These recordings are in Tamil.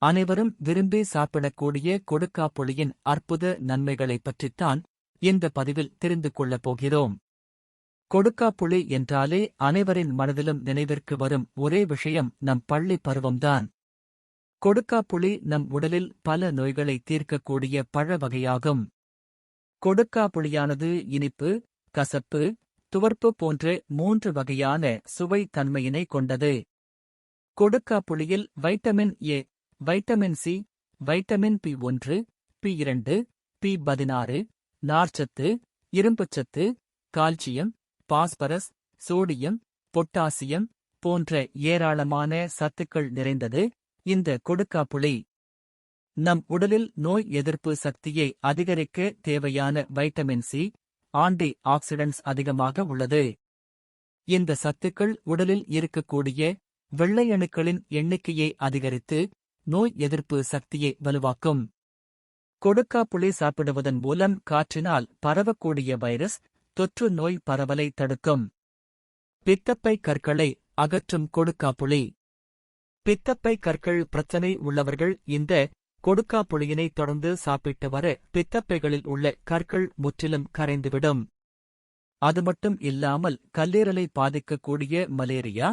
அனைவரும் விரும்பி சாப்பிடக்கூடிய கொடுக்காப்புளியின் அற்புத நன்மைகளைப் பற்றித்தான் இந்த பதிவில் தெரிந்து கொள்ளப் போகிறோம். கொடுக்காப்புளி என்றாலே அனைவரின் மனதிலும் நினைவிற்கு வரும் ஒரே விஷயம் நம் பள்ளி பருவம்தான். கொடுக்காப்புளி நம் உடலில் பல நோய்களை தீர்க்கக்கூடிய பழ வகையாகும். கொடுக்காப்புளியானது இனிப்பு கசப்பு துவர்ப்பு போன்ற மூன்று வகையான சுவை தன்மையினை கொண்டது. கொடுக்காப்புளியில் vitamin A vitamin C vitamin B ஒன்று பி இரண்டு பி பதினாறு நார்ச்சத்து இரும்புச்சத்து கால்சியம் பாஸ்பரஸ் சோடியம் பொட்டாசியம் போன்ற ஏராளமான சத்துக்கள் நிறைந்தது இந்த கொடுக்காப்புளி. நம் உடலில் நோய் எதிர்ப்பு சக்தியை அதிகரிக்க தேவையான வைட்டமின் சி ஆன்டி ஆக்சிடென்ட்ஸ் அதிகமாக உள்ளது. இந்த சத்துக்கள் உடலில் இருக்கக்கூடிய வெள்ளை அணுக்களின் எண்ணிக்கையை அதிகரித்து நோய் எதிர்ப்பு சக்தியை வலுவாக்கும். கொடுக்காப்புளி சாப்பிடுவதன் மூலம் காற்றினால் பரவக்கூடிய வைரஸ் தொற்று நோய் பரவலை தடுக்கும். பித்தப்பை கற்களை அகற்றும் கொடுக்காப்புளி. பித்தப்பை கற்கள் பிரச்சனை உள்ளவர்கள் இந்த கொடுக்காப்புளியினை தொடர்ந்து சாப்பிட்டு வர பித்தப்பைகளில் உள்ள கற்கள் முற்றிலும் கரைந்துவிடும். அது மட்டும் இல்லாமல் கல்லீரலை பாதிக்கக்கூடிய மலேரியா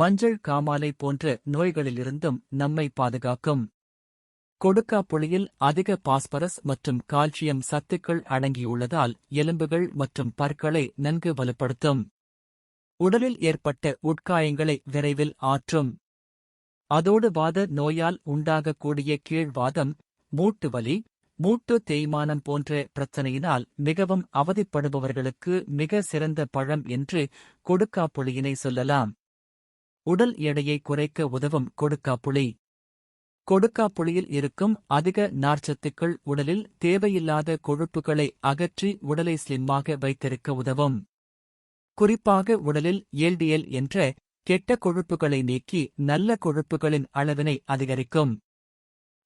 மஞ்சள் காமாலை போன்ற நோய்களிலிருந்தும் நம்மை பாதுகாக்கும். கொடுக்காப்புளியில் அதிக பாஸ்பரஸ் மற்றும் கால்சியம் சத்துக்கள் அடங்கியுள்ளதால் எலும்புகள் மற்றும் பற்களை நன்கு வலுப்படுத்தும். உடலில் ஏற்பட்ட உட்காயங்களை விரைவில் ஆற்றும். அதோடு வாத நோயால் உண்டாகக்கூடிய கீழ்வாதம் மூட்டு வலி மூட்டு தேய்மானம் போன்ற பிரச்சனையினால் மிகவும் அவதிப்படுபவர்களுக்கு மிக சிறந்த பழம் என்று கொடுக்காப்புளியினை சொல்லலாம். உடல் எடையை குறைக்க உதவும் கொடுக்காப்புளி. கொடுக்காப்புளியில் இருக்கும் அதிக நார்ச்சத்துக்கள் உடலில் தேவையில்லாத கொழுப்புகளை அகற்றி உடலை ஸ்லிம்மாக வைத்திருக்க உதவும். குறிப்பாக உடலில் எல்டிஎல் என்ற கெட்ட கொழுப்புகளை நீக்கி நல்ல கொழுப்புகளின் அளவினை அதிகரிக்கும்.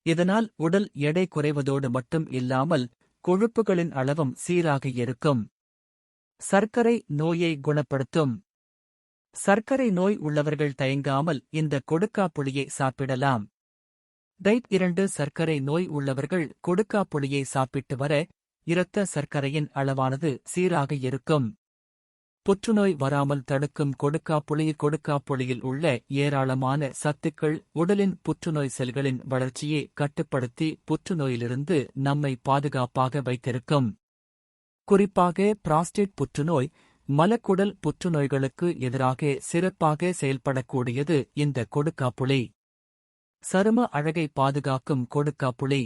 இதனால் உடல் எடை குறைவதோடு மட்டும் இல்லாமல் கொழுப்புகளின் அளவும் சீராக இருக்கும். சர்க்கரை நோயை குணப்படுத்தும். சர்க்கரை நோய் உள்ளவர்கள் தயங்காமல் இந்த கொடுக்காப்புளியை சாப்பிடலாம். டைப் இரண்டு சர்க்கரை நோய் உள்ளவர்கள் கொடுக்காப்புளியை சாப்பிட்டு வர இரத்த சர்க்கரையின் அளவானது சீராக இருக்கும். புற்றுநோய் வராமல் தடுக்கும் கொடுக்காப்புளி கொடுக்காப்புளியில் உள்ள ஏராளமான சத்துக்கள் உடலின் புற்றுநோய் செல்களின் வளர்ச்சியை கட்டுப்படுத்தி புற்றுநோயிலிருந்து நம்மை பாதுகாப்பாக வைத்திருக்கும். குறிப்பாக பிராஸ்டேட் புற்றுநோய் மலக்குடல் புற்றுநோய்களுக்கு எதிராக சிறப்பாக செயல்படக்கூடியது இந்த கொடுக்காப்புளி. சரும அழகை பாதுகாக்கும் கொடுக்காப்புளி.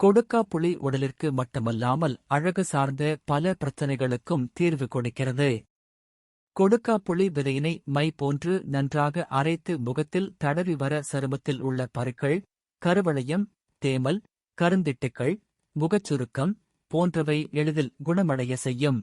கொடுக்காப்புளி உடலிற்கு மட்டுமல்லாமல் அழகு சார்ந்த பல பிரச்சனைகளுக்கும் தீர்வு கொடுக்கிறது. கொடுக்காப்புளி விதையினை மை போன்று நன்றாக அரைத்து முகத்தில் தடவி வர சருமத்தில் உள்ள பருக்கள் கருவளையம் தேமல் கருந்திட்டுக்கள் முகச்சுருக்கம் போன்றவை எளிதில் குணமடைய செய்யும்.